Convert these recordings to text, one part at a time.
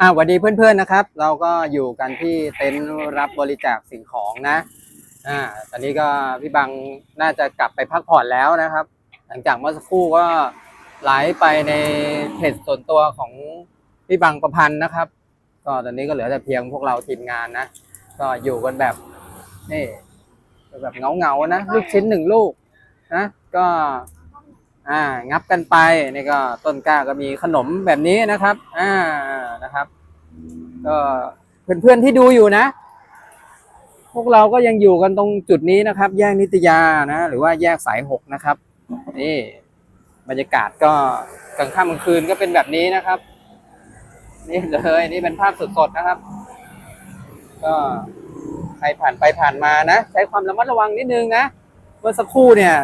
อ่าสวัสดีเพื่อนๆนะครับ เราก็อยู่กันที่เต็นท์รับบริจาคสิ่งของนะอ่าตอนนี้ก็พี่บังน่าจะกลับไปพักผ่อนแล้วนะครับ หลังจากเมื่อสักครู่ก็ไลฟ์ไปในเพจส่วนตัวของพี่บังประพันธ์นะครับ ก็ตอนนี้ก็เหลือแต่เพียงพวกเราทีมงานนะ ก็อยู่กันแบบนี่แบบเงาๆนะลูกชิ้นหนึ่งลูกนะก็อ่างับกันไปนี่ก็ต้นกล้าก็มีขนมแบบนี้นะครับอ่านะครับ ก็เพื่อนๆที่ดูอยู่นะ พวกเราก็ยังอยู่กันตรงจุดนี้นะครับ แยกนิตยานะ หรือว่าแยกสายหกนะครับ นี่บรรยากาศก็กลางค่ำกลางคืนก็เป็นแบบนี้นะครับ นี่เลยนี่เป็นภาพสดๆนะครับ ก็ใครผ่านไปผ่านมานะ ใช้ความระมัดระวังนิดนึงนะเมื่อสักครู่เนี่ย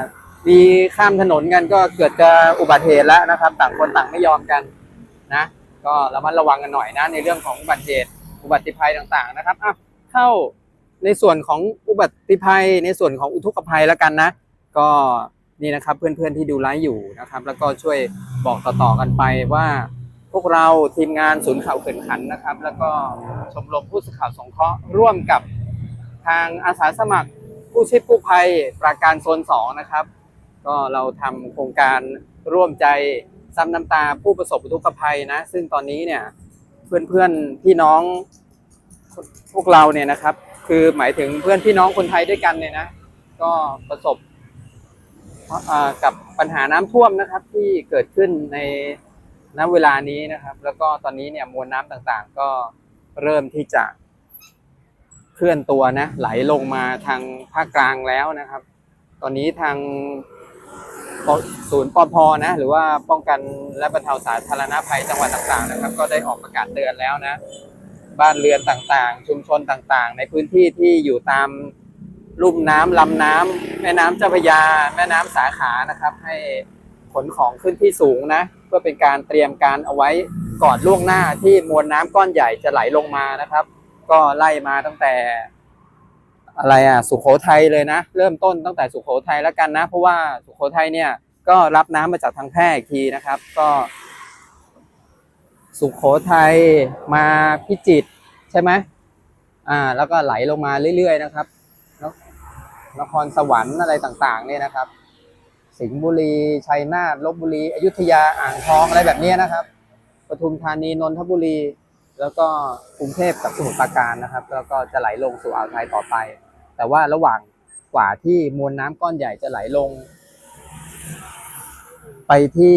มีข้ามถนนกันก็เกิดจะอุบัติเหตุแล้วนะครับ ต่างคนต่างไม่ยอมกันนะ ก็ระมัดระวังกันหน่อยนะในเรื่องของอุบัติเหตุอุบัติภัยต่างๆนะครับอะเข้าในส่วนของอุบัติภัยในส่วนของอุทกภัยแล้วกันนะ ก็นี่นะครับเพื่อนๆที่ดูไลฟ์อยู่นะครับ แล้วก็ช่วยบอกต่อๆกันไปว่าพวกเราทีมงานศูนย์ข่าวเขินขันนะครับ แล้วก็ชมรมผู้สื่อข่าวสงเคราะห์ร่วมกับทางอาสาสมัครผู้ชีพกู้ภัยปราการโซน2นะครับ ก็เราทำโครงการร่วมใจ ซ้ำน้ำตาผู้ประสบอุทกภัยนะ ซึ่งตอนนี้เนี่ยเพื่อนเพื่อนพี่น้องพวกเราเนี่ยนะครับ คือหมายถึงเพื่อนพี่น้องคนไทยด้วยกันเนี่ยนะก็ประสบกับปัญหาน้ำท่วมนะครับ ที่เกิดขึ้นในณเวลานี้นะครับ แล้วก็ตอนนี้เนี่ยมวลน้ำต่างๆ ก็เริ่มที่จะเคลื่อนตัวนะไหลลงมาทางภาคกลางแล้วนะครับ ตอนนี้ทาง ศูนย์ปพนะ หรือว่าป้องกันและบรรเทาสาธารณภัยจังหวัดต่างๆนะครับ ก็ได้ออกประกาศเตือนแล้วนะ บ้านเรือนต่างๆ ชุมชนต่างๆ ในพื้นที่ที่อยู่ตามลุ่มน้ำลำน้ำแม่น้ำเจ้าพระยา แม่น้ำสาขานะครับ ให้ขนของขึ้นที่สูงนะ เพื่อเป็นการเตรียมการเอาไว้ก่อนล่วงหน้าที่มวลน้ำก้อนใหญ่จะไหลลงมานะครับ ก็ไล่มาตั้งแต่ อะไรอะสุโขทัยเลยนะ เริ่มต้นตั้งแต่สุโขทัยแล้วกันนะ เพราะว่าสุโขทัยเนี่ยก็รับน้ำมาจากทางแพร่อีกทีนะครับ ก็ สุโขทัยมาพิจิตรใช่ไหมอ่า แล้วก็ไหลลงมาเรื่อยๆนะครับนครสวรรค์อะไรต่างๆ เนี่ยนะครับ สิงห์บุรีชัยนาทลบบุรี อยุธยาอ่างทองอะไรแบบนี้นะครับปทุมธานีนนทบุรี แล้วก็กรุงเทพกับสมุทรปราการนะครับ แล้วก็จะไหลลงสู่อ่าวไทยต่อไป แต่ว่าระหว่างกว่าที่มวลน้ำก้อนใหญ่จะไหลลง ไปที่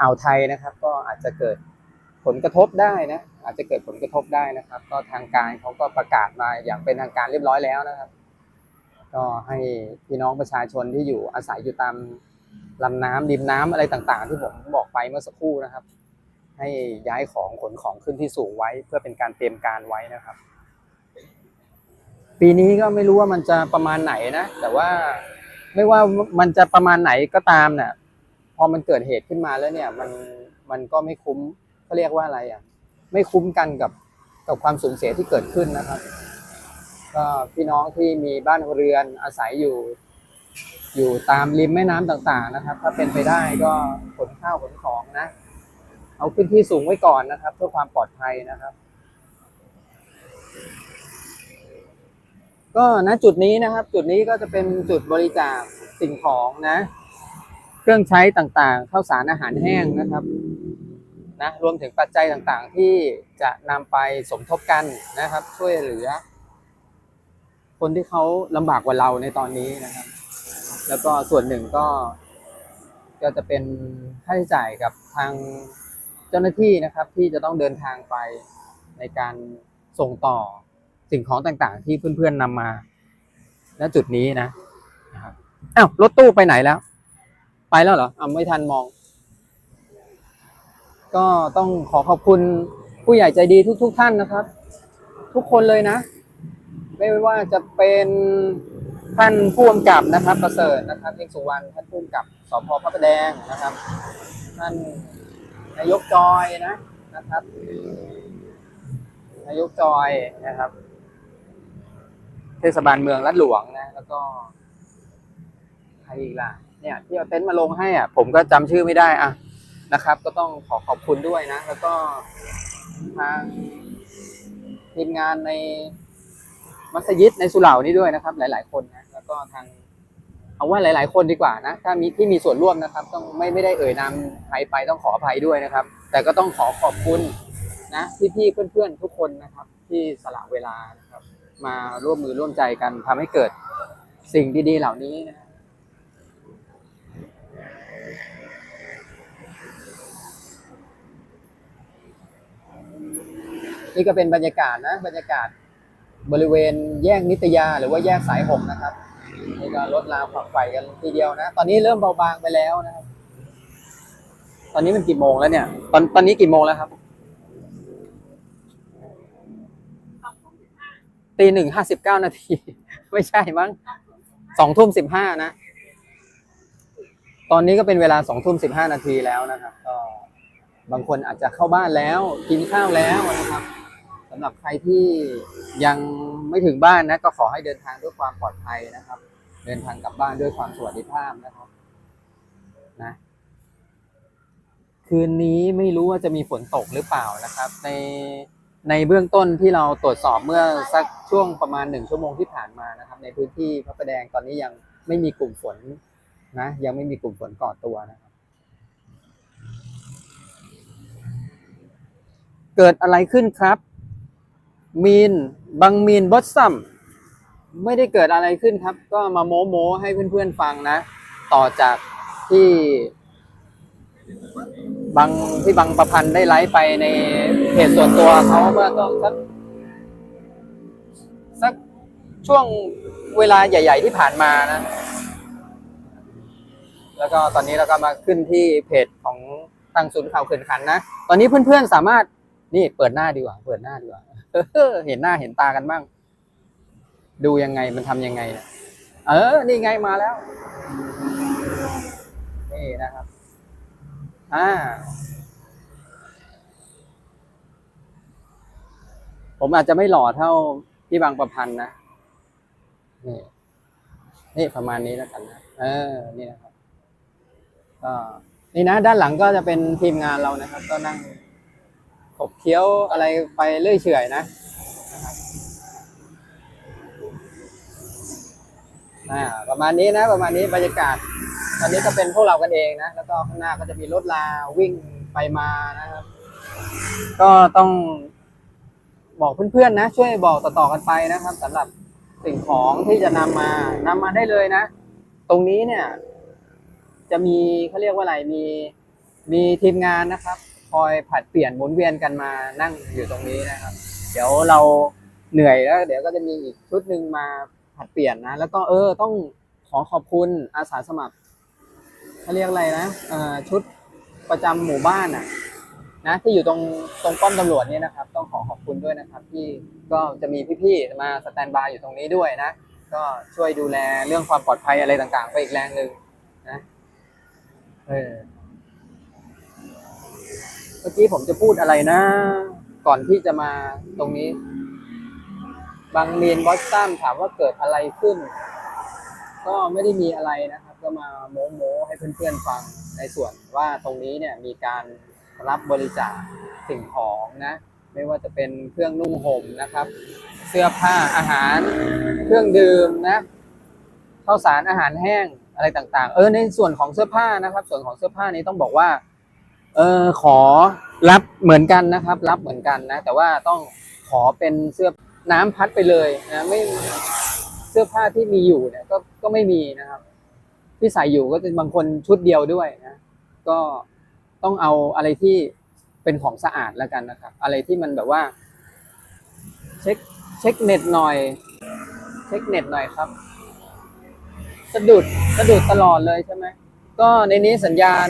อ่าวไทยนะครับ ก็อาจจะเกิดผลกระทบได้นะ อาจจะเกิดผลกระทบได้นะครับ ก็ทางการเขาก็ประกาศมาอย่างเป็นทางการเรียบร้อยแล้วนะครับ ก็ให้พี่น้องประชาชนที่อยู่อาศัยอยู่ตามลำน้ำริมน้ำอะไรต่างๆ ที่ผมบอกไปเมื่อสักครู่นะครับ ให้ย้ายของขนของขึ้นที่สูงไว้เพื่อเป็นการเตรียมการไว้นะครับ ปีนี้ก็ไม่รู้ว่ามันจะประมาณไหนนะ แต่ว่าไม่ว่ามันจะประมาณไหนก็ตามเนี่ยพอมันเกิดเหตุขึ้นมาแล้วเนี่ย มันมันก็ไม่คุ้มเขาเรียกว่าอะไรอะ ไม่คุ้มกันกับกับความสูญเสียที่เกิดขึ้นนะครับ ก็พี่น้องที่มีบ้านเรือนอาศัยอยู่ อยู่ตามริมแม่น้ำต่างๆนะครับ ถ้าเป็นไปได้ก็ขนข้าวขนของนะ เอาขึ้นที่สูงไว้ก่อนนะครับ เพื่อความปลอดภัยนะครับ ก็ณจุดนี้นะครับ จุดนี้ก็จะเป็นจุดบริจาคสิ่งของนะ เครื่องใช้ต่างๆข้าวสารอาหารแห้งนะครับนะรวมถึงปัจจัยต่างๆ ที่จะนำไปสมทบกันนะครับ ช่วยเหลือ คนที่เขาลำบากกว่าเราในตอนนี้นะครับ แล้วก็ส่วนหนึ่งก็ก็จะเป็นค่าใช้จ่ายกับทางเจ้าหน้าที่นะครับ ที่จะต้องเดินทางไปในการส่งต่อ สิ่งของต่างๆ ที่เพื่อนๆนำมา ณจุดนี้นะครับอ้าวรถตู้ไปไหนแล้ว ไปแล้วเหรออ่าไม่ทันมอง ก็ต้องขอขอบคุณผู้ใหญ่ใจดีทุกๆท่านนะครับ ทุกคนเลยนะ ไม่ว่าจะเป็นท่านผู้กำกับนะครับประเสริฐนะครับเอกสุวรรณท่านผู้กำกับสพพระประแดงนะครับ ท่านนายกจอยนะนะครับ นายกจอยนะครับ ทศบาลเมืองลัดหลวงนะ แล้วก็ใครอีกล่ะ เนี่ยที่เอาเต็นท์มาลงให้อะ ผมก็จำชื่อไม่ได้อะนะครับ ก็ต้องขอขอบคุณด้วยนะ แล้วก็ทางทีมงานในมัสยิดในสุเหร่านี่ด้วยนะครับ หลาย ๆ คนนะแล้วก็ทางเอาว่าหลาย ๆ คนดีกว่านะถ้ามีที่มีส่วนร่วมนะครับ ต้องไม่ไม่ได้เอ่ยนามใครไปต้องขออภัยด้วยนะครับ แต่ก็ต้องขอขอบคุณนะพี่ๆเพื่อนๆทุกคนนะครับ ที่สละเวลานะครับ มาร่วมมือร่วมใจกันทำให้เกิดสิ่งดี ๆ เหล่านี้นะนี่ก็เป็นบรรยากาศนะบรรยากาศบริเวณแยกนิตยาหรือว่าแยกสายหกนะครับนี่ก็ลดราวขับไฟกันทีเดียวนะ ตอนนี้เริ่มเบาบางไปแล้วนะครับ ตอนนี้มันกี่โมงแล้วเนี่ย ตอนตอนนี้กี่โมงแล้วครับ ตีหนึ่งห้าสิบเก้านาที ไม่ใช่มั้งสองทุ่มสิบห้านะ ตอนนี้ก็เป็นเวลาสองทุ่มสิบห้านาทีแล้วนะครับ ก็บางคนอาจจะเข้าบ้านแล้ว กินข้าวแล้วนะครับสำหรับใครที่ยังไม่ถึงบ้านนะ ก็ขอให้เดินทางด้วยความปลอดภัยนะครับ เดินทางกลับบ้านด้วยความสวัสดิภาพนะครับ นะคืนนี้ไม่รู้ว่าจะมีฝนตกหรือเปล่านะครับ ใน ในเบื้องต้นที่เราตรวจสอบเมื่อสักช่วงประมาณหนึ่งชั่วโมงที่ผ่านมานะครับ ในพื้นที่พระประแดงตอนนี้ยังไม่มีกลุ่มฝนนะยังไม่มีกลุ่มฝนก่อตัวนะครับ เกิดอะไรขึ้นครับ มีนบังมีนบอสซัมไม่ได้เกิดอะไรขึ้นครับ ก็มาโม้โม้ให้เพื่อนๆฟังนะ ต่อจากที่ บางที่บางประพันธ์ได้ไลฟ์ไปในเพจส่วนตัวเขาเมื่อต้นสักสักช่วงเวลาใหญ่ ๆ ที่ผ่านมานะ แล้วก็ตอนนี้เราก็มาขึ้นที่เพจของทางศูนย์ข่าวเขื่อนขันนะ ตอนนี้เพื่อนๆสามารถนี่เปิดหน้าดีกว่า เปิดหน้าดีกว่าเห็นหน้าเห็นตากันบ้าง ดูยังไงมันทำยังไง เออ นี่ไงมาแล้ว นี่นะครับ อ่า ผมอาจจะไม่หล่อเท่าพี่บางประพันธ์นะ นี่ นี่ประมาณนี้แล้วกันนะ เออ นี่นะครับ ก็นี่นะ ด้านหลังก็จะเป็นทีมงานเรานะครับ ก็นั่งขบเคี้ยวอะไรไปเรื่อยเฉอยนะอ่าประมาณนี้นะ ประมาณนี้บรรยากาศ ตอนนี้ก็เป็นพวกเรากันเองนะ แล้วก็ข้างหน้าก็จะมีรถลาวิ่งไปมานะครับ ก็ต้องบอกเพื่อนๆนะ ช่วยบอกต่อๆกันไปนะครับสำหรับสิ่งของที่จะนำมานำมาได้เลยนะ ตรงนี้เนี่ย จะมีเขาเรียกว่าอะไรมีมีทีมงานนะครับ คอยผัดเปลี่ยนหมุนเวียนกันมานั่งอยู่ตรงนี้นะครับ เดี๋ยวเราเหนื่อยแล้ว เดี๋ยวก็จะมีอีกชุดหนึ่งมาผัดเปลี่ยนนะ แล้วก็เออต้องขอขอบคุณอาสาสมัคร เขาเรียกอะไรนะชุดประจำหมู่บ้านอะนะที่อยู่ตรงตรงป้อมตำรวจเนี่ยนะครับ ต้องขอขอบคุณด้วยนะครับ ที่ก็จะมีพี่ๆมาสแตนบายอยู่ตรงนี้ด้วยนะ ก็ช่วยดูแลเรื่องความปลอดภัยอะไรต่างๆ ไปอีกแรงหนึ่งนะเออเมื่อกี้ผมจะพูดอะไรนะ ก่อนที่จะมาตรงนี้ บางเรียนบอสตัมถามว่าเกิดอะไรขึ้น ก็ไม่ได้มีอะไรนะครับ ก็มาโม้โม้ให้เพื่อนๆฟังในส่วนว่าตรงนี้เนี่ยมีการรับบริจาคสิ่งของนะ ไม่ว่าจะเป็นเครื่องนุ่งห่มนะครับ เสื้อผ้าอาหาร เครื่องดื่มนะข้าวสารอาหารแห้งอะไรต่างๆ เออในส่วนของเสื้อผ้านะครับ ส่วนของเสื้อผ้านี้ต้องบอกว่า เออขอรับเหมือนกันนะครับ รับเหมือนกันนะ แต่ว่าต้องขอเป็นเสื้อน้ำพัดไปเลยนะไม่เสื้อผ้าที่มีอยู่เนี่ยก็ ก็ไม่มีนะครับ ที่ใส่อยู่ก็จะบางคนชุดเดียวด้วยนะก็ต้องเอาอะไรที่เป็นของสะอาดแล้วกันนะครับ อะไรที่มันแบบว่า เช็คเช็คเน็ตหน่อย เช็คเน็ตหน่อยครับ สะดุดสะดุดตลอดเลยใช่ไหมก็ในนี้สัญญาณ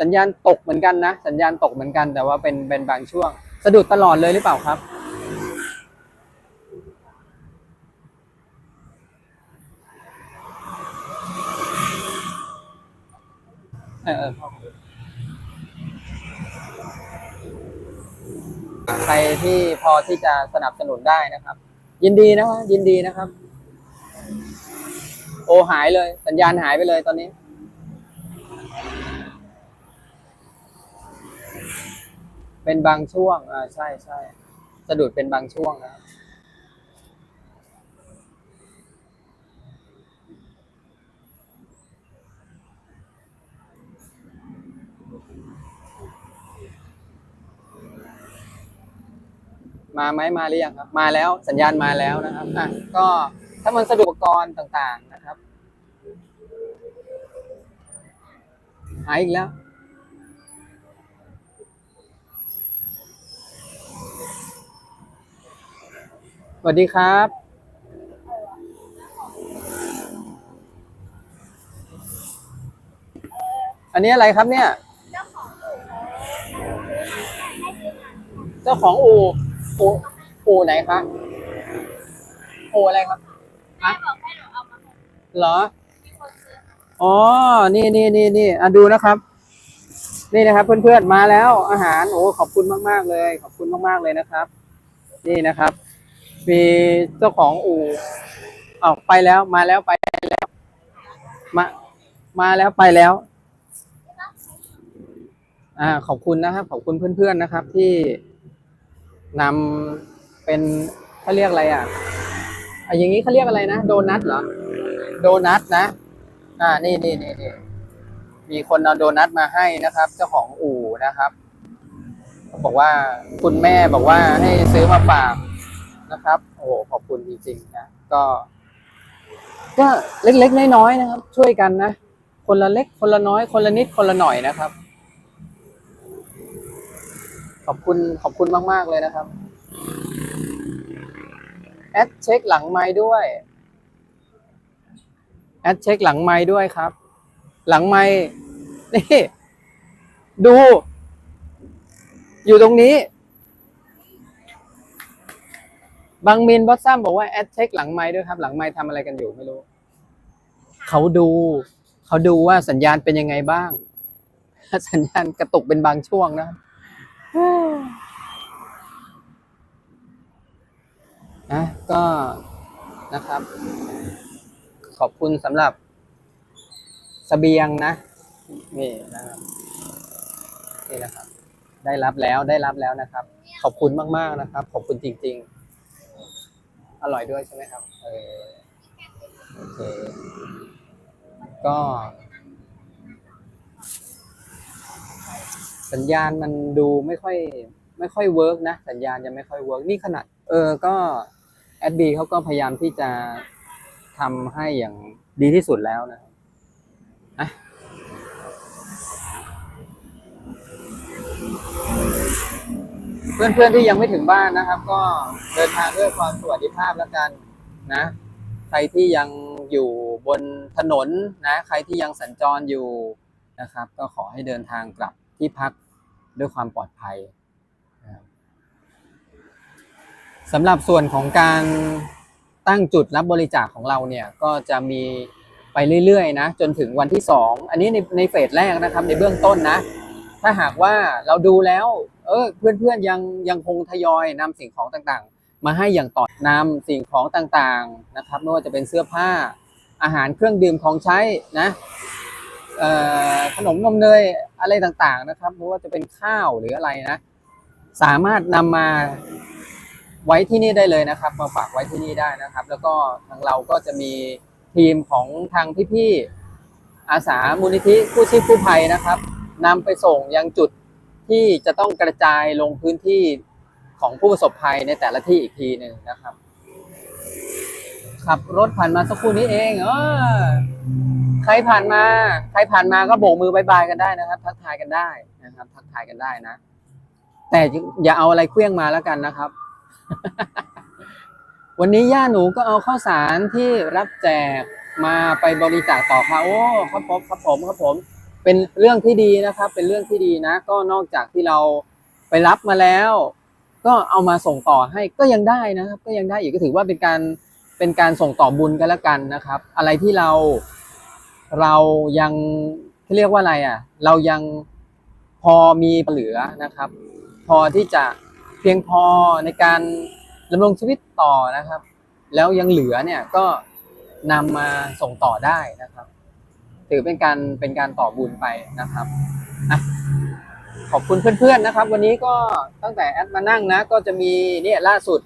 สัญญาณตกเหมือนกันนะ สัญญาณตกเหมือนกัน แต่ว่าเป็นเป็นบางช่วง สะดุดตลอดเลยหรือเปล่าครับ ออใครที่พอที่จะสนับสนุนได้นะครับ ยินดีนะยินดีนะครับ โอหายเลย สัญญาณหายไปเลยตอนนี้เป็นบางช่วง อ่า ใช่ใช่ สะดุดเป็นบางช่วงนะครับ มาไหมมาหรือยังครับมาแล้วสัญญาณมาแล้วนะครับอะก็ถ้ามันสะดวกอุปกรณ์ต่างๆนะครับ หายอีกแล้ว สวัสดีครับอันนี้อะไรครับเนี่ย เจ้าของอู่ อู่อู่ไหนครับอู่อะไรครับฮะบอกให้หนูเหรออ๋อ นี่นี่นี่นี่อะดูนะครับ นี่นะครับ เพื่อนๆมาแล้ว อาหารโอ้ขอบคุณมากๆเลย ขอบคุณมากๆเลยนะครับ นี่นะครับ มีเจ้าของอู่อ้าไปแล้วมาแล้วไปแล้ว มา มาแล้วไปแล้ว อ่า ขอบคุณนะครับ ขอบคุณเพื่อนๆนะครับ ที่ นำเป็นเขาเรียกอะไรอะอะอย่างนี้เขาเรียกอะไรนะโดนัทเหรอโดนัทนะ อ่านี่นี่นี่นี่มีคนเอาโดนัทมาให้นะครับ เจ้าของอู่นะครับเขาบอกว่าคุณแม่บอกว่าให้ซื้อมาฝากนะครับ โอ้โหขอบคุณจริงๆนะก็ ก็เล็กๆน้อยๆนะครับ ช่วยกันนะคนละเล็กคนละน้อย คนละนิดคนละหน่อยนะครับ ขอบคุณขอบคุณมาก ๆ เลยนะครับ แอดเช็คหลังไม้ด้วย แอดเช็คหลังไม้ด้วยครับ หลังไม้นี่ดู อยู่ตรงนี้ บางมินบอสซัมบอกว่าแอดเช็คหลังไม้ด้วยครับ หลังไม้ทำอะไรกันอยู่ไม่รู้ เขาดู เขาดูว่าสัญญาณเป็นยังไงบ้าง สัญญาณกระตุกเป็นบางช่วงนะครับ นะก็นะครับ ขอบคุณสำหรับสเสบียงนะนี่นะครับนี่นะครับ ได้รับแล้วได้รับแล้วนะครับ ขอบคุณมากๆนะครับ ขอบคุณจริง ๆ อร่อยด้วยใช่ไหมครับเออโอเคก็ สัญญาณมันดูไม่ค่อยไม่ค่อยเวิร์กนะ สัญญาณยังไม่ค่อยเวิร์กนี่ขนาดเออก็แอดบีเขาก็พยายามที่จะทำให้อย่างดีที่สุดแล้วนะครับอะเพื่อนๆที่ยังไม่ถึงบ้านนะครับ ก็เดินทางด้วยความสวัสดิภาพแล้วกันนะ ใครที่ยังอยู่บนถนนนะ ใครที่ยังสัญจรอยู่นะครับ ก็ขอให้เดินทางกลับ ที่พักด้วยความปลอดภัยสำหรับส่วนของการตั้งจุดรับบริจาคของเราเนี่ยก็จะมีไปเรื่อยๆนะจนถึงวันที่สองอันนี้ในในเฟสแรกนะครับในเบื้องต้นนะ ถ้าหากว่าเราดูแล้ว เออเพื่อนๆยังยังคงทยอยนำสิ่งของต่างๆ มาให้อย่างต่อนำสิ่งของต่างๆนะครับไม่ว่าจะเป็นเสื้อผ้าอาหารเครื่องดื่มของใช้นะ ขนมนมเนยอะไรต่างๆนะครับไม่ว่าจะเป็นข้าวหรืออะไรนะ สามารถนำมาไว้ที่นี่ได้เลยนะครับ มาฝากไว้ที่นี่ได้นะครับ แล้วก็ทางเราก็จะมีทีมของทางพี่ๆอาสามูลนิธิกู้ชีพกู้ภัยนะครับนำไปส่งยังจุดที่จะต้องกระจายลงพื้นที่ของผู้ประสบภัยในแต่ละที่อีกทีหนึ่งนะครับ ขับรถผ่านมาสักครู่นี้เองเออ ครผ่านมาใครผ่านมาก็โบกมือบายบายกันได้นะครับ ทักทายกันได้นะครับ ทักทายกันได้นะ แต่อย่าเอาอะไรเคลื่องมาแล้วกันนะครับ วันนี้ย่าหนูก็เอาข้าวสารที่รับแจกมาไปบริจาคต่อค่ะโอ้ครับผมครับผมครับผม เป็นเรื่องที่ดีนะครับ เป็นเรื่องที่ดีนะ ก็นอกจากที่เราไปรับมาแล้ว ก็เอามาส่งต่อให้ก็ยังได้นะครับ ก็ยังได้อีกก็ถือว่าเป็นการเป็นการส่งต่อบุญกันแล้วกันนะครับ อะไรที่เรา เรายังเขาเรียกว่าอะไรอะ เรายังพอมีเหลือนะครับ พอที่จะเพียงพอในการดำรงชีวิตต่อนะครับ แล้วยังเหลือเนี่ยก็นำมาส่งต่อได้นะครับ ถือเป็นการเป็นการต่อบุญไปนะครับอขอบคุณเพื่อนๆนะครับ วันนี้ก็ตั้งแต่แอดมานั่งนะ ก็จะมีเนี่ยล่าสุด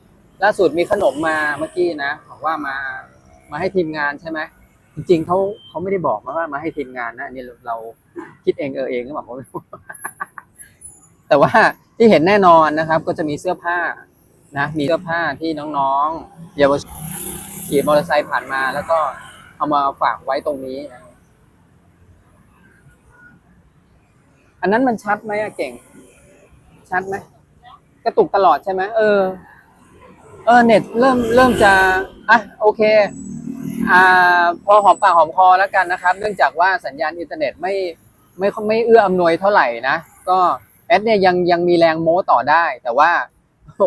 ล่าสุดมีขนมมาเมื่อกี้นะบอกว่ามามาให้ทีมงานใช่ไหม จริงๆเขาเขาไม่ได้บอกมาว่ามาให้ทีมงานนะนี่เราเราคิดเองเออเองก็บอกว่าไม่รู้แต่ว่าที่เห็นแน่นอนนะครับ ก็จะมีเสื้อผ้านะ มีเสื้อผ้าที่น้องๆเยาวชนขี่มอเตอร์ไซค์ผ่านมา แล้วก็เอามาฝากไว้ตรงนี้นะอันนั้นมันชัดไหมอะเก่ง ชัดไหมกระตุกตลอดใช่ไหมเออ เออเน็ตเริ่มเริ่มจะอะโอเค พอหอมปากหอมคอแล้วกันนะครับ เนื่องจากว่าสัญญาณอินเทอร์เน็ตไม่ไม่ไม่เอื้ออำนวยเท่าไหร่นะ ก็แอดเนี่ยยังยังมีแรงโม้ต่อได้ แต่ว่า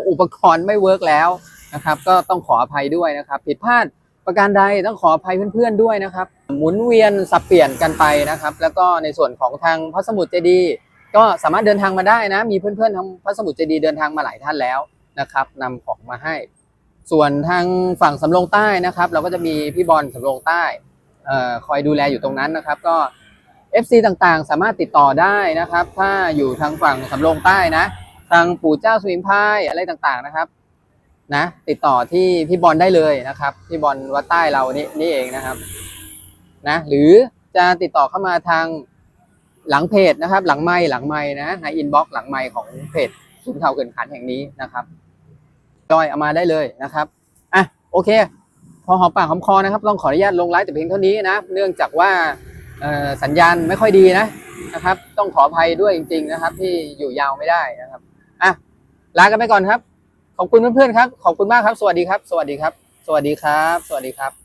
อุปกรณ์ไม่เวิร์กแล้วนะครับ ก็ต้องขออภัยด้วยนะครับ ผิดพลาดประการใดต้องขออภัยเพื่อนๆด้วยนะครับ หมุนเวียนสับเปลี่ยนกันไปนะครับ แล้วก็ในส่วนของทางพระสมุทรเจดีย์ก็สามารถเดินทางมาได้นะ มีเพื่อนๆทางพระสมุทรเจดีย์เดินทางมาหลายท่านแล้วนะครับนำของมาให้ ส่วนทางฝั่งสำโรงใต้นะครับ เราก็จะมีพี่บอลสำโรงใต้คอยดูแลอยู่ตรงนั้นนะครับ ก็ FC ต่างๆ สามารถติดต่อได้นะครับ ถ้าอยู่ทางฝั่งสำโรงใต้นะ ทางปู่เจ้าสมิงพายอะไรต่างๆนะครับนะติดต่อที่พี่บอลได้เลยนะครับพี่บอลวัดใต้เรานี่นี่เองนะครับนะหรือจะติดต่อเข้ามาทางหลังเพจนะครับ หลังไม้หลังไม้นะในอินบ็อกซ์หลังไม้ของเพจสุนทรเกินขันแห่งนี้นะครับ จอยเอามาได้เลยนะครับอะโอเค พอหอมปากหอมคอนะครับ ต้องขออนุญาตลงไลฟ์แต่เพียงเท่านี้นะ เนื่องจากว่าสัญญาณไม่ค่อยดีนะนะครับ ต้องขออภัยด้วยจริง ๆนะครับ ที่อยู่ยาวไม่ได้นะครับอะลากันไปก่อนครับ ขอบคุณเพื่อนๆครับ ขอบคุณมากครับ สวัสดีครับ สวัสดีครับ สวัสดีครับ สวัสดีครับ